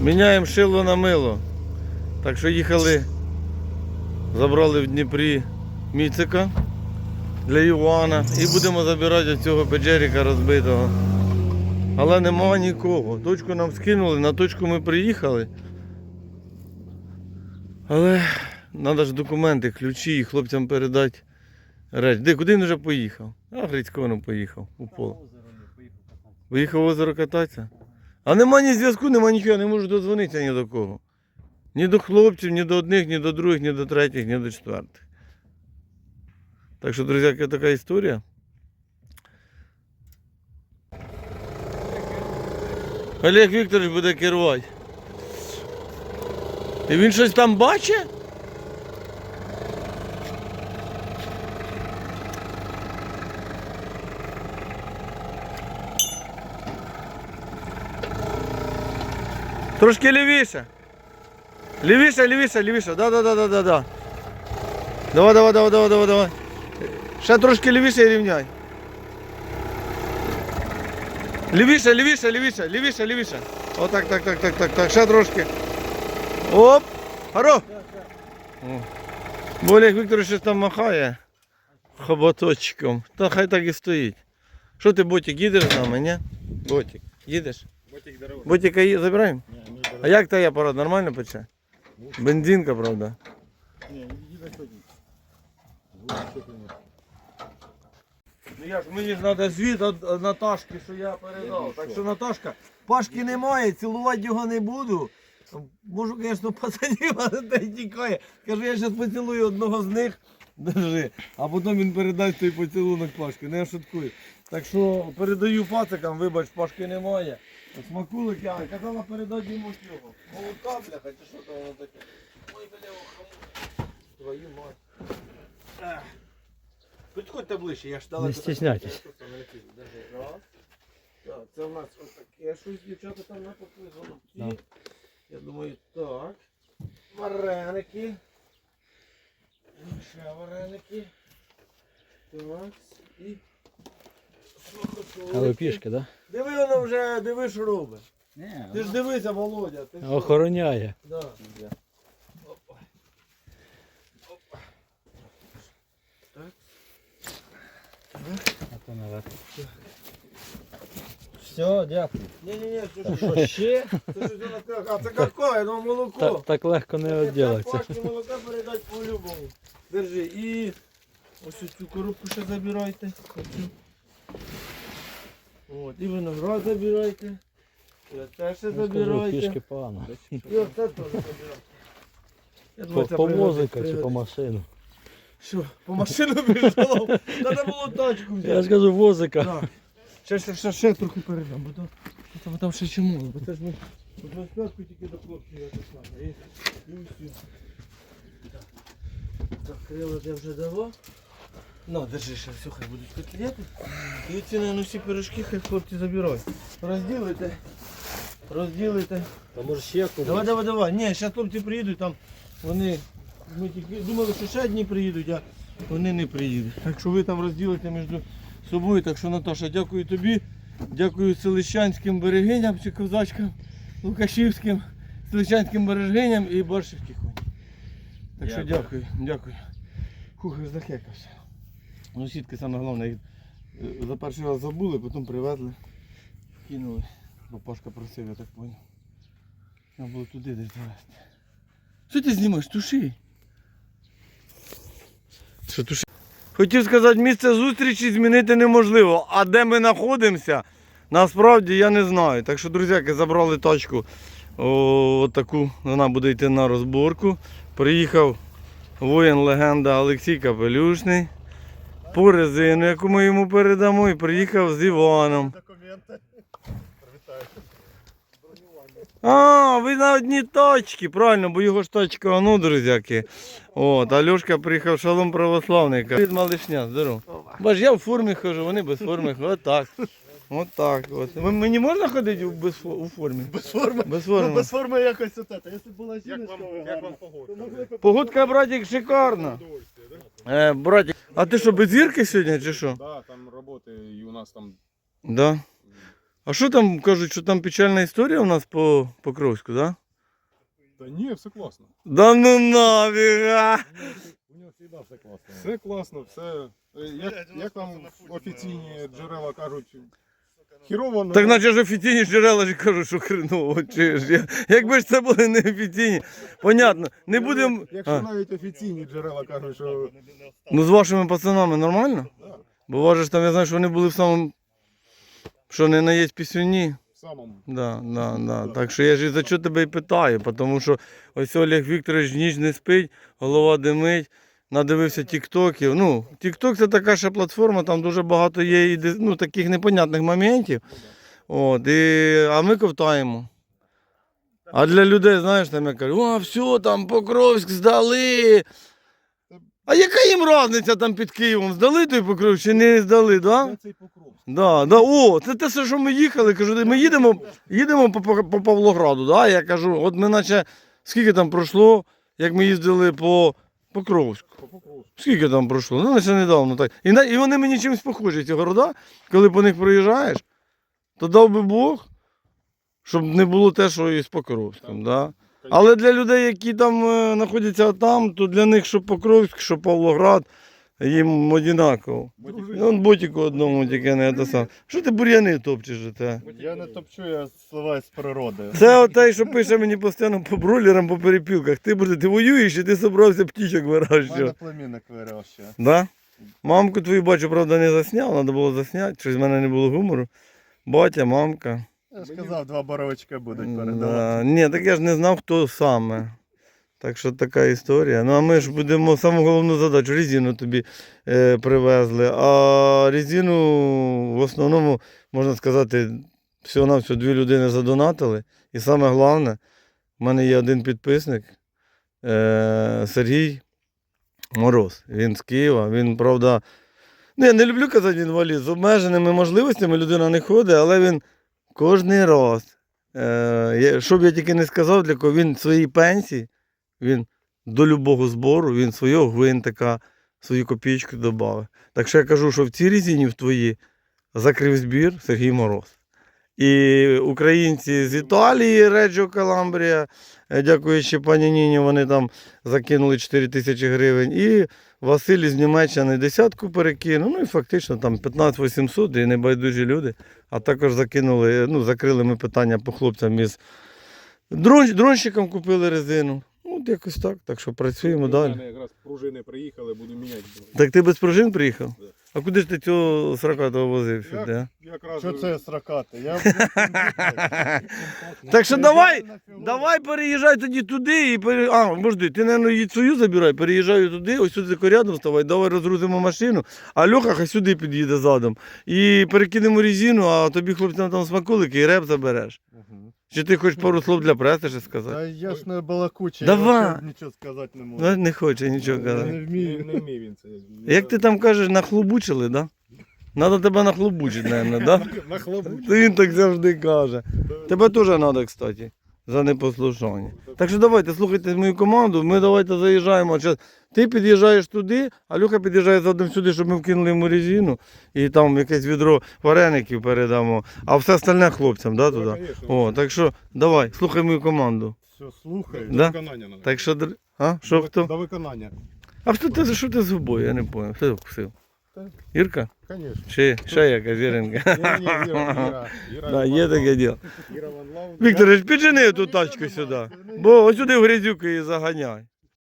Міняємо шило на мило. Так що їхали, забрали в Дніпрі міцика для Івана і будемо забирати цього педжеріка розбитого. Але нема нікого. Точку нам скинули, на точку ми приїхали. Але треба ж документи, ключі і хлопцям передати речі. Де, куди він вже поїхав? А Грицько поїхав у поле. Виїхав в озеро кататися. А нема ні зв'язку, нема нічого, я не можу додзвонитися ні до кого. Ні до хлопців, ні до одних, ні до других, ні до третіх, ні до четвертих. Так що, друзі, така історія. Олег Вікторович буде керувати. І він щось там бачить? Трошки лівіше. Лівіше, лівіше, лівіше. Да, да, да, да, да, да. Давай, давай, давай, давай, давай, давай. Ще трошки лівіше і рівняй. Лівіше, лівіше, лівіше, лівіше, лівіше. Отак, так, так, так, так, так. Ще трошки. Оп! Харо! О. Бо Олег щось там махає хоботочком. Та хай так і стоїть. Що ти, Ботик, їдеш з нами, ні? Ботик, їдеш? Ботик здорово. Ботика є- забираємо? Ні, А як та апарат нормально пече? Бензинка, правда. Ні, їде сьогодні. Ну як, мені ж треба звіт від Наташки, що я передав. Так що Наташка, Пашки немає, цілувати його не буду. Можу, звісно, пацанів, але та й тікає. Кажу, я зараз поцілую одного з них. Держи, а потім він передасть той поцілунок Пашки. Не шуткуй. Так що передаю пацикам, вибач, Пашки немає. Смакулик я казала передати йому цього. Молока, бляха, чи що там воно таке. Ой, бля. Твою мать. Ех. Підходьте ближче, я ж далеко. Не стісняйтесь. Так, це у нас отаке щось, дівчата там напекли голубці. Я думаю, так. Вареники. Ще вареники. Так. І. Але пішки, так? Диви воно вже, диви, що робить. Ти ж дивися, Володя. Ти що? Охороняє. Да. Опа. Опа. Так. А то наверх. Все, дякую. Ні-ні-ні, це що, ще? Це ж а це какое? Думав, молоко. Так, так легко не відділиться. Пашки молока передать по-любому. Держи. І ось цю коробку ще забирайте. Оцю. От, і виноград забирайте. І оце ще забирайте. погано. І оце теж забирайте. Я По, думаю, це по пригодиться, возика чи по машину. Що, по машину біжав? Треба було тачку. Я ж кажу, возика. Так. Ще, ще, ще, ще трохи передам, бо то, бо там, там ще чому, бо це ж ми по 25 тільки до хлопців я так само. І, і усі. Так. Так, крила я вже давав. Ну, держи ще, все, хай будуть котлети. І ці, наверное, всі пирожки хай хлопці забирають. Розділите. Розділите. Та може ще Давай, давай, давай. Ні, зараз хлопці приїдуть, там вони. Ми тільки думали, що ще одні приїдуть, а вони не приїдуть. Так що ви там розділите між собою. Так що, Наташа, дякую тобі. Дякую селищанським берегиням чи козачкам, Лукашівським, селищанським берегиням і Баршівських. Так що Дякую. дякую, дякую. Хух, захекався. Ну, сітки саме головне. їх, е, За перший раз забули, потім привезли, кинули. Бо Пашка просив, я так поняв. Треба було туди десь довести. Що ти знімаєш? Туши. Що туши? Хотів сказати, місце зустрічі змінити неможливо. А де ми знаходимося, насправді я не знаю. Так що, друзяки, забрали тачку. О, таку, вона буде йти на розборку. Приїхав воїн легенда Олексій Капелюшний. По резину, яку ми йому передамо, і приїхав з Іваном. Документи. Привітаю. А, ви на одній точці, правильно, бо його ж точка, а ну, друзяки. От, Альошка приїхав шалом православника. Від малишня, здорово. Бач, я в формі хожу, вони без форми. От так. От так. От. Мені можна ходити у- без, у формі? Без форми. Без Ну, без форми якось от це. Якщо б була Як жіночка, вам, як вам погодка? Погодка, братик, шикарна. Е, братик, а ти що, без зірки сьогодні чи що? Да, там роботи і у нас там Да. А що там кажуть, що там печальна історія у нас по Покровську, да? Та ні, все класно. Да ну нафіга! У нього завжди все класно. Все класно, все. е, Як, як там офіційні джерела кажуть, хірово, ну, Так наче ж офіційні джерела ж кажуть, що хреново. Чи ж я- Якби ж це були не офіційні. Понятно, не будемо. Якщо навіть офіційні джерела кажуть, що Ну з вашими пацанами нормально? Бо ваше ж там, я знаю, що вони були в самому. Що не наїсть пісюні. в самому. Да, да, да. Так що я ж і за що тебе і питаю, тому що ось Олег Вікторович ніч не спить, голова димить, надивився тіктоків. Ну, тікток це така ще платформа, там дуже багато є і ну, таких непонятних моментів. От, і, а ми ковтаємо. А для людей, знаєш, там я кажу, а все, там Покровськ здали. А яка їм різниця там під Києвом? Здали той Покровськ чи не здали, да? Цей покров? Да, да, о, це те, що ми їхали. Кажу, ми їдемо, їдемо по, по, по Павлограду. Да? Я кажу, от ми наче скільки там пройшло, як ми їздили по Покровську. Скільки там пройшло? Ну, наче недавно так. І, і вони мені чимось похожі, ці города, коли по них проїжджаєш, то дав би Бог, щоб не було те, що і з Покровськом. Да? Але для людей, які там е, знаходяться там, то для них що Покровськ, що Павлоград, їм однаково. Ну, он ботику одному тільки не те саме. Що ти бур'яни топчеш? те? Я не топчу, я слова з природи. Це отей, що пише мені постійно по бройлерам, по перепілках. Ти, буде, ти воюєш і ти собрався птічок У мене племінник ще. Да? Мамку твою бачу, правда, не засняв, треба було засняти, щось в мене не було гумору. Батя, мамка. Я ж казав, два боровичка будуть передавати. Да. Ні, так я ж не знав, хто саме. Так що така історія. Ну а ми ж будемо саму головну задачу резину тобі е, привезли. А резину в основному, можна сказати, всього на всього дві людини задонатили. І саме головне, в мене є один підписник е, Сергій Мороз. Він з Києва. Він, правда, ну, я не люблю казати інвалід, з обмеженими можливостями людина не ходить, але він кожний раз. Е, що б я тільки не сказав, для кого він своїй пенсії, він до любого збору, він свого гвинтика, свою копійку додав. Так що я кажу, що в цій резині в твої закрив збір Сергій Мороз. І українці з Італії, Реджо Каламбрія, е, дякуючи пані Ніні, вони там закинули 4 тисячі гривень. І Василь з Німеччини десятку перекинув. Ну і фактично там 15 800 і небайдужі люди. А також закинули, ну, закрили ми питання по хлопцям із дрон, дронщиком купили резину. Ну, от якось так. Так що працюємо У далі. мене якраз пружини приїхали, буду міняти. Так ти без пружин приїхав? Да. А куди ж ти цього сракатого возив Я- сюди? а? Якраз... Що це сракати? Я... Так що давай, давай переїжджай тоді туди і пере... А, можди, ти, мабуть, її свою забирай, переїжджаю туди, ось сюди рядом ставай, давай розгрузимо машину, а Льоха хай сюди під'їде задом. І перекинемо резину, а тобі хлопцям там смаколики і реп забереш. Мгм. Чи ти хочеш пару слов для преси ще Та сказати? я ж не балакучий, Давай. я взагалі нічого сказати не можу. Ну, не хоче нічого Я казати. не вмію, не вмію він це. Як ти там кажеш, нахлобучили, да? Надо тебе нахлобучити, мабуть, да? На хлопу. Він так завжди каже. Тебе теж треба, кстати, за непослушання. Так що давайте, слухайте мою команду, ми давайте заїжджаємо. Ти під'їжджаєш туди, а Люха під'їжджає задом сюди, щоб ми вкинули йому резину і там якесь відро вареників передамо, а все остальне хлопцям, да, туди? О, так що давай, слухай мою команду. Все, слухай. Да? Виконання надо. Так що, др- а? Що хто? До виконання. А що ти, що ти з губою? Я не понял. Хто вкусив? Так. Ірка? Шея, ще яка зіринка? Ні, ні, Іра, Іра. Іра Да, є таке діло. Іра Ван Лау. Вікторович, піджени ту тачку сюди. Бо ось сюди в грязюку її заганяй.